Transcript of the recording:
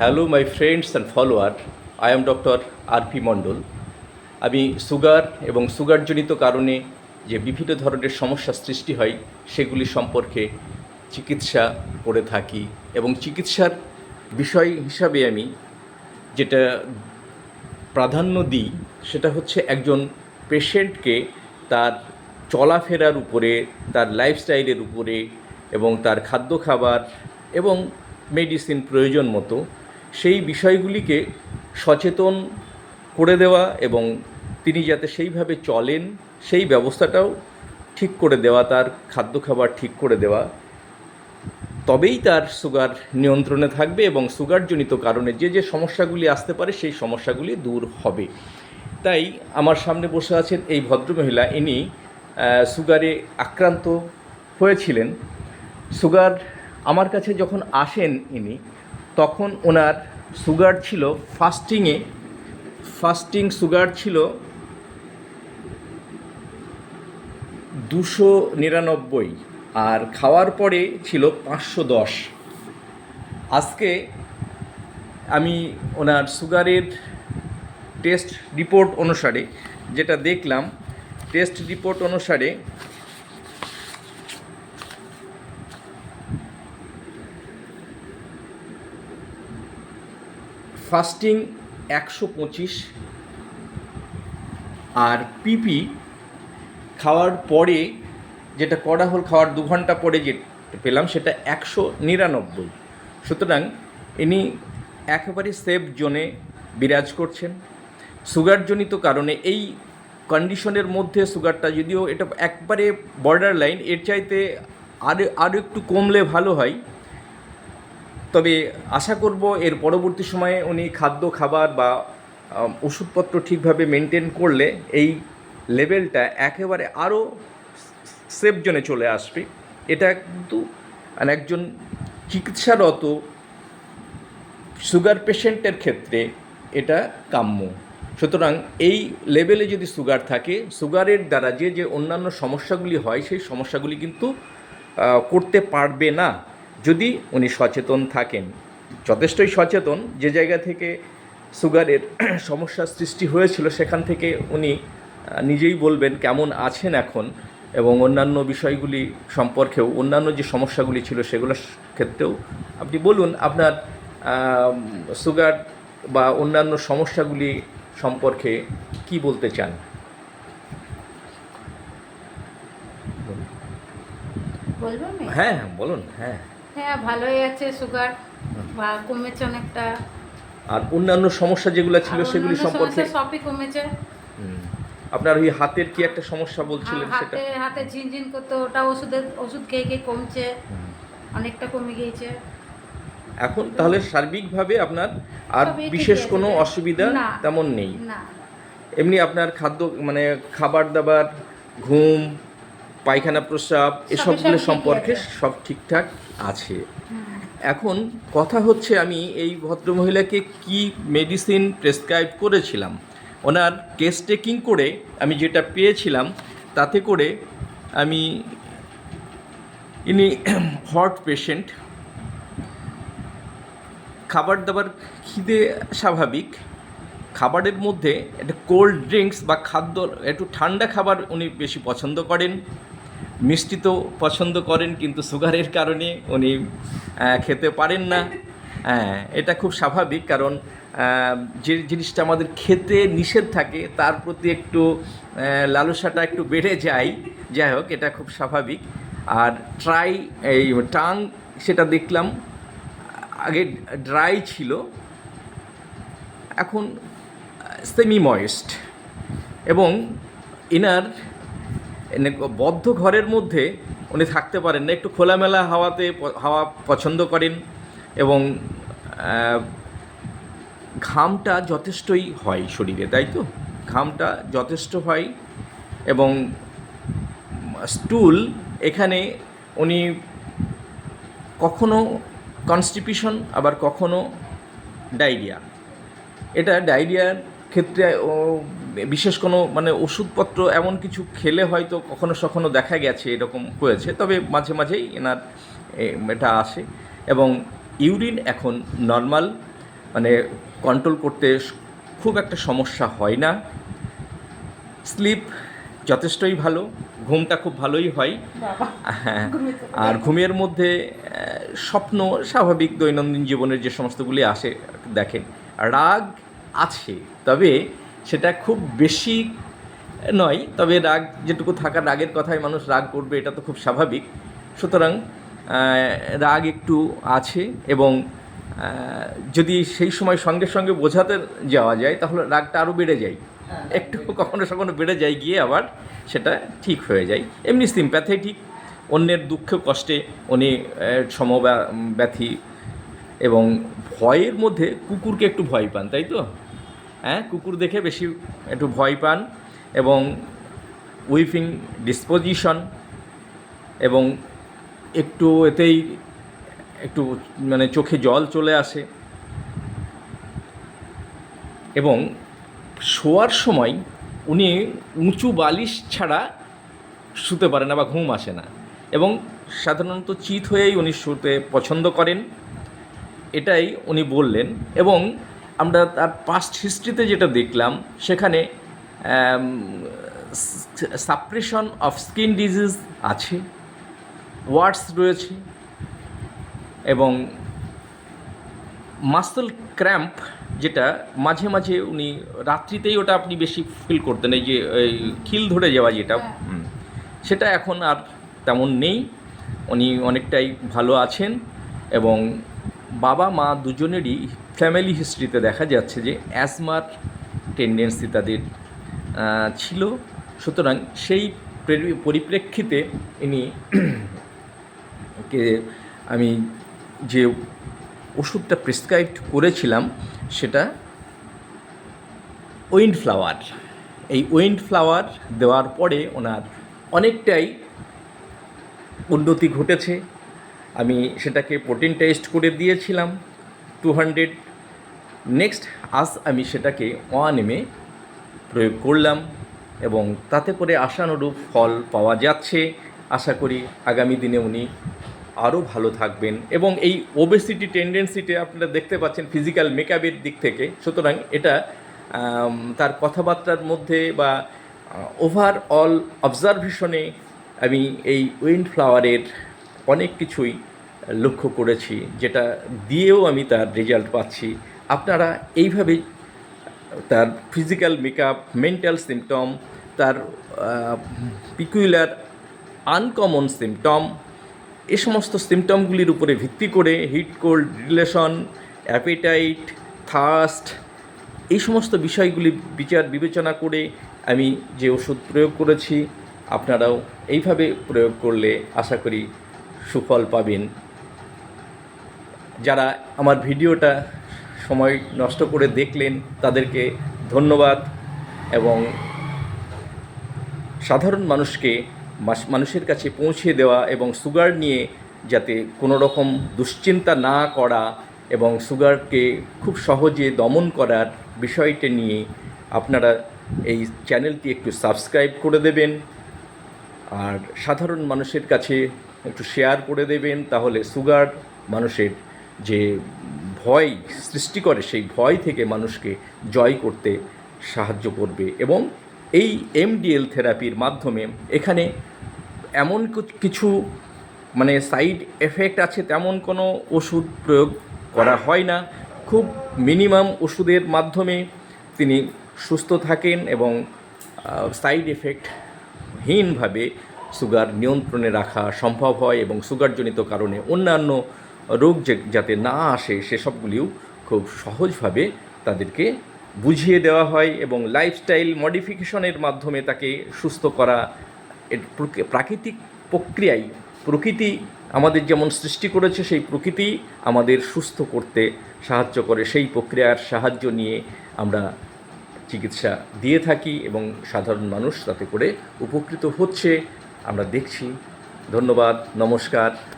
Hello my friends and follower I am doctor R P Mondal আমি sugar এবং সুগারজনিত কারণে যে বিভিন্ন ধরনের সমস্যা সৃষ্টি হয়, সেগুলি সম্পর্কে চিকিৎসা করে থাকি এবং চিকিৎসার বিষয় হিসাবে আমি যেটা প্রাধান্য দিই, সেটা হচ্ছে একজন পেশেন্টকে তার চলাফেরার উপরে, তার লাইফস্টাইলের উপরে এবং তার খাদ্য খাবার এবং মেডিসিন প্রয়োজন মতো সেই বিষয়গুলিকে সচেতন করে দেওয়া এবং তিনি যাতে সেইভাবে চলেন, সেই ব্যবস্থাটাও ঠিক করে দেওয়া, তার খাদ্য খাবার ঠিক করে দেওয়া, তবেই তার সুগার নিয়ন্ত্রণে থাকবে এবং সুগারজনিত কারণে যে যে সমস্যাগুলি আসতে পারে, সেই সমস্যাগুলি দূর হবে। তাই আমার সামনে বসে আছেন এই ভদ্রমহিলা। ইনি সুগারে আক্রান্ত হয়েছিলেন। সুগার আমার কাছে যখন আসেন ইনি তখন ওনার সুগার ছিল ফাস্টিংয়ে ফাস্টিং সুগার ছিল দুশো নিরানব্বই আর খাওয়ার পরে ছিল পাঁচশো দশ। আজকে আমি ওনার সুগারের টেস্ট রিপোর্ট অনুসারে যেটা দেখলাম টেস্ট রিপোর্ট অনুসারে ফাস্টিং একশো পঁচিশ আর পিপি খাওয়ার পরে যেটা করা হল, খাওয়ার দু ঘণ্টা পরে যে পেলাম, সেটা একশো নিরানব্বই। সুতরাং ইনি একেবারে সেফ জোনে বিরাজ করছেন। সুগারজনিত কারণে এই কন্ডিশনের মধ্যে সুগারটা যদিও এটা একবারে বর্ডার লাইন এর চাইতে আরও আরও একটু কমলে ভালো হয়। তবে আশা করব এর পরবর্তী সময়ে উনি খাদ্য, খাবার বা ওষুধপত্র ঠিকভাবে মেনটেন করলে এই লেভেলটা একেবারে আরও সেফ জোনে চলে আসবে। এটা কিন্তু মানে একজন চিকিৎসারত সুগার পেশেন্টের ক্ষেত্রে এটা কাম্য। সুতরাং এই লেভেলে যদি সুগার থাকে সুগারের দ্বারা যে যে অন্যান্য সমস্যাগুলি হয়, সেই সমস্যাগুলি কিন্তু করতে পারবে না। যদি উনি সচেতন থাকেন যথেষ্টই সচেতন যে জায়গা থেকে সুগারের সমস্যার সৃষ্টি হয়েছিল সেখান থেকে উনি নিজেই বলবেন কেমন আছেন এখন এবং অন্যান্য বিষয়গুলি সম্পর্কেও অন্যান্য যে সমস্যাগুলি ছিল সেগুলোর ক্ষেত্রেও আপনি বলুন আপনার সুগার বা অন্যান্য সমস্যাগুলি সম্পর্কে কি বলতে চান? হ্যাঁ হ্যাঁ বলুন হ্যাঁ। হ্যাঁ ভালোই আছে সুগার বা কমেছে অনেকটা। আর অন্যান্য সমস্যা যেগুলো ছিল সেগুলি সম্পর্কে সবই কমেছে। আপনার ওই হাতের কি একটা সমস্যা বলছিলেন আর সেটা? হাতে হাতে ঝিনঝিন করতো ওটা ওষুধের ওষুধ খেয়ে খেয়ে কমছে। অনেকটা কমে গিয়েছে। এখন তাহলে সার্বিকভাবে আপনার আর বিশেষ। কোনো অসুবিধা। তেমন নেই। না। এমনি আপনার খাদ্য মানে খাবার দাবার ঘুম পায়খানা প্রস্রাব এসবগুলো সম্পর্কে সব ঠিকঠাক আছে। এখন কথা হচ্ছে আমি এই ভদ্রমহিলাকে কি মেডিসিন প্রেসক্রাইব করেছিলাম? ওনার কেস টেকিং করে আমি যেটা পেয়েছিলাম তাতে করে আমি ইনি হট পেশেন্ট খাবার দাবার খিদে স্বাভাবিক। খাবারের মধ্যে একটা কোল্ড ড্রিঙ্কস বা খাদ্য একটু ঠান্ডা খাবার উনি বেশি পছন্দ করেন। মিষ্টি তো পছন্দ করেন, কিন্তু সুগারের কারণে উনি খেতে পারেন না। হ্যাঁ এটা খুব স্বাভাবিক, কারণ যে জিনিসটা আমাদের খেতে নিষেধ থাকে, তার প্রতি একটু লালসাটা একটু বেড়ে যায়। যাই হোক, এটা খুব স্বাভাবিক। আর ট্রাই এই টাং সেটা দেখলাম, আগে ড্রাই ছিল, এখন সেমি ময়েস্ট এবং ইনার এনে বদ্ধ ঘরের মধ্যে উনি থাকতে পারেন না। একটু খোলামেলা হাওয়াতে হাওয়া পছন্দ করেন এবং ঘামটা যথেষ্টই হয় শরীরে, তাই তো? ঘামটা যথেষ্ট হয় এবং স্টুল এখানে উনি কখনো কনস্টিপিউশন, আবার কখনো ডায়রিয়া। এটা ডায়রিয়ার ক্ষেত্রে বিশেষ কোনো মানে ওষুধপত্র এমন কিছু খেলে হয়তো কখনো সখনো দেখা গেছে এরকম হয়েছে তবে মাঝে মাঝেই এনার এটা আসে। এবং ইউরিন এখন নর্মাল মানে কন্ট্রোল করতে খুব একটা সমস্যা হয় না। স্লিপ যথেষ্টই ভালো ঘুমটা খুব ভালোই হয়। হ্যাঁ আর ঘুমের মধ্যে স্বপ্ন স্বাভাবিক দৈনন্দিন জীবনের যে সমস্তগুলি আসে দেখেন রাগ আছে তবে সেটা খুব বেশি নয়, তবে রাগ যেটুকু থাকার রাগের কথায় মানুষ রাগ করবে, এটা তো খুব স্বাভাবিক। সুতরাং রাগ একটু আছে এবং যদি সেই সময় সঙ্গে সঙ্গে বোঝাতে যাওয়া যায়, তাহলে রাগটা আরও বেড়ে যায়। একটু কখনো কখনো বেড়ে যায় গিয়ে আবার সেটা ঠিক হয়ে যায়। এমনি সিম্প্যাথেটিক অন্যের দুঃখ কষ্টে উনি সমব্যথী এবং ভয়ের মধ্যে কুকুরকে একটু ভয় পান, তাই তো? হ্যাঁ কুকুর দেখে বেশি একটু ভয় পান এবং উইফিং ডিসপোজিশন এবং একটু এতেই একটু মানে চোখে জল চলে আসে। এবং শোয়ার সময় উনি উঁচু বালিশ ছাড়া শুতে পারে না বা ঘুম আসে না এবং সাধারণত চিত হয়েই উনি শুতে পছন্দ করেন। এটাই উনি বললেন এবং আমরা তার পাস্ট হিস্ট্রিতে যেটা দেখলাম সেখানে সাপ্রেশন অফ স্কিন ডিজিজ আছে ওয়ার্ডস রয়েছে এবং মাসল ক্র্যাম্প যেটা মাঝে মাঝে উনি রাত্রিতেই ওটা আপনি বেশি ফিল করতেন এই যে খিল ধরে যাওয়া যেটা সেটা এখন আর তেমন নেই। উনি অনেকটাই ভালো আছেন এবং বাবা মা দুজনেরই ফ্যামিলি হিস্ট্রিতে দেখা যাচ্ছে যে অ্যাজমার টেন্ডেন্সি তাদের ছিল। সুতরাং সেই পরিপ্রেক্ষিতে ইনি কে আমি যে ওষুধটা প্রেসক্রাইব করেছিলাম সেটা উইন্ড ফ্লাওয়ার। এই উইন্ড ফ্লাওয়ার দেওয়ার পরে ওনার অনেকটাই উন্নতি ঘটেছে। আমি সেটাকে প্রোটিন টেস্ট করে দিয়েছিলাম। টু হান্ড্রেড নেক্সট আজ আমি সেটাকে ওয়ান এমে প্রয়োগ করলাম এবং তাতে করে আশানুরূপ ফল পাওয়া যাচ্ছে। আশা করি আগামী দিনে উনি আরও ভালো থাকবেন এবং এই ওবেসিটি টেন্ডেন্সিতে আপনারা দেখতে পাচ্ছেন ফিজিক্যাল মেকআপের দিক থেকে। সুতরাং এটা তার কথাবার্তার মধ্যে বা ওভারঅল অবজারভেশনে আমি এই উইন্ড ফ্লাওয়ারের অনেক কিছুই লক্ষ্য করেছি, যেটা দিয়েও আমি তার রেজাল্ট পাচ্ছি। আপনারা এইভাবেই তার ফিজিক্যাল মেকআপ মেন্টাল সিমটম তার পিকুলার আনকমন সিমটম এ সমস্ত সিমটমগুলির উপরে ভিত্তি করে heat cold relation appetite thirst এই সমস্ত বিষয়গুলি বিচার বিবেচনা করে আমি যে ওষুধ প্রয়োগ করেছি, আপনারাও এইভাবে প্রয়োগ করলে আশা করি সুফল পাবেন। যারা আমার ভিডিওটা সময় নষ্ট করে দেখলেন, তাদেরকে ধন্যবাদ এবং সাধারণ মানুষকে মানুষের কাছে পৌঁছে দেওয়া এবং সুগার নিয়ে যাতে কোনো রকম দুশ্চিন্তা না করা এবং সুগারকে খুব সহজে দমন করার বিষয়টা নিয়ে আপনারা এই চ্যানেলটি একটু সাবস্ক্রাইব করে দেবেন আর সাধারণ মানুষের কাছে একটু শেয়ার করে দেবেন, তাহলে সুগার মানুষের যে ভয় সৃষ্টি করে, সেই ভয় থেকে মানুষকে জয় করতে সাহায্য করবে। এবং এই এমডিএল থেরাপির মাধ্যমে এখানে এমন কিছু- মানে সাইড এফেক্ট আছে, তেমন কোনো ওষুধ প্রয়োগ করা হয় না। খুব মিনিমাম ওষুধের মাধ্যমে তিনি সুস্থ থাকেন এবং সাইড এফেক্ট হীনভাবে সুগার নিয়ন্ত্রণে রাখা সম্ভব হয় এবং সুগারজনিত কারণে অন্যান্য রোগ যে, যাতে না আসে সেসবগুলিও খুব সহজভাবে তাদেরকে বুঝিয়ে দেওয়া হয় এবং লাইফস্টাইল মডিফিকেশনের মাধ্যমে তাকে সুস্থ করা প্রাকৃতিক প্রক্রিয়াই প্রকৃতি আমাদের যেমন সৃষ্টি করেছে, সেই প্রকৃতি আমাদের সুস্থ করতে সাহায্য করে। সেই প্রক্রিয়ার সাহায্য নিয়ে আমরা চিকিৎসা দিয়ে থাকি এবং সাধারণ মানুষ তাতে করে উপকৃত হচ্ছে। আমরা দেখছি। ধন্যবাদ, নমস্কার।